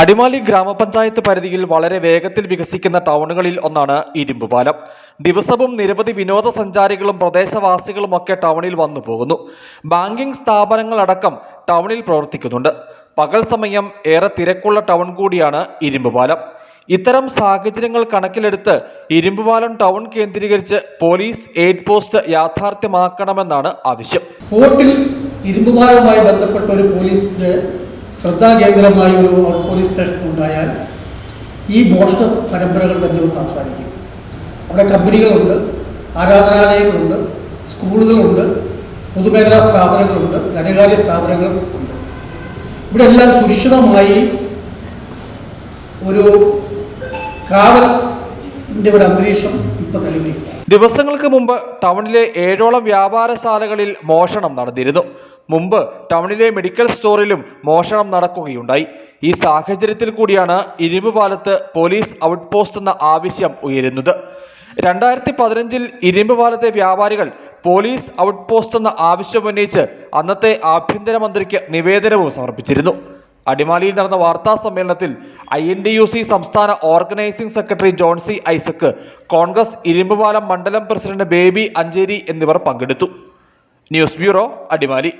അടിമാലി ഗ്രാമപഞ്ചായത്ത് പരിധിയിൽ വളരെ വേഗത്തിൽ വികസിക്കുന്ന ടൗണുകളിൽ ഒന്നാണ് ഇരുമ്പുപാലം. ദിവസവും നിരവധി വിനോദസഞ്ചാരികളും പ്രദേശവാസികളുമൊക്കെ ടൗണിൽ വന്നു പോകുന്നു. ബാങ്കിംഗ് സ്ഥാപനങ്ങളടക്കം ടൗണിൽ പ്രവർത്തിക്കുന്നുണ്ട്. പകൽ സമയം ഏറെ തിരക്കുള്ള ടൗൺ കൂടിയാണ് ഇരുമ്പുപാലം. ഇത്തരം സാഹചര്യങ്ങൾ കണക്കിലെടുത്ത് ഇരുമ്പുപാലം ടൗൺ കേന്ദ്രീകരിച്ച് പോലീസ് എയ്ഡ് പോസ്റ്റ് യാഥാർത്ഥ്യമാക്കണമെന്നാണ് ആവശ്യം. പോർട്ടിൽ ഇരുമ്പുപാലവുമായി ബന്ധപ്പെട്ട ഒരു പോലീസിന്റെ ശ്രദ്ധാകേന്ദ്രമായ ഒരു പോലീസ് സ്റ്റേഷൻ ഉണ്ടായാൽ ഈ മോഷണ പരമ്പരകൾ തന്നെ ഒന്ന് അവസാനിക്കും. അവിടെ കമ്പനികളുണ്ട് ആരാധനാലയങ്ങളുണ്ട് സ്കൂളുകളുണ്ട് പൊതുമേഖലാ സ്ഥാപനങ്ങളുണ്ട് ധനകാര്യ സ്ഥാപനങ്ങൾ ഉണ്ട്. ഇവിടെ എല്ലാം സുരക്ഷിതമായി ഒരു കാവലിന്റെ ഒരു അന്തരീക്ഷം ഇപ്പം നിലവിലില്ല. ദിവസങ്ങൾക്ക് മുമ്പ് ടൗണിലെ ഏഴോളം വ്യാപാരശാലകളിൽ മോഷണം നടന്നിരുന്നു. മുമ്പ് ടൗണിലെ മെഡിക്കൽ സ്റ്റോറിലും മോഷണം നടക്കുകയുണ്ടായി. ഈ സാഹചര്യത്തിൽ കൂടിയാണ് ഇരുമ്പ് പാലത്ത് പോലീസ് ഔട്ട് പോസ്റ്റ് എന്ന ആവശ്യം ഉയരുന്നത്. രണ്ടായിരത്തി പതിനഞ്ചിൽ ഇരുമ്പ് പാലത്തെ വ്യാപാരികൾ പോലീസ് ഔട്ട് പോസ്റ്റ് എന്ന ആവശ്യമുന്നയിച്ച് അന്നത്തെ ആഭ്യന്തരമന്ത്രിക്ക് നിവേദനവും സമർപ്പിച്ചിരുന്നു. അടിമാലിയിൽ നടന്ന വാർത്താ സമ്മേളനത്തിൽ I N D U C സംസ്ഥാന organising secretary Johnsy Isaac Congress Irumbupalam മണ്ഡലം പ്രസിഡന്റ് ബേബി അഞ്ചേരി എന്നിവർ പങ്കെടുത്തു. News bureau Adimali.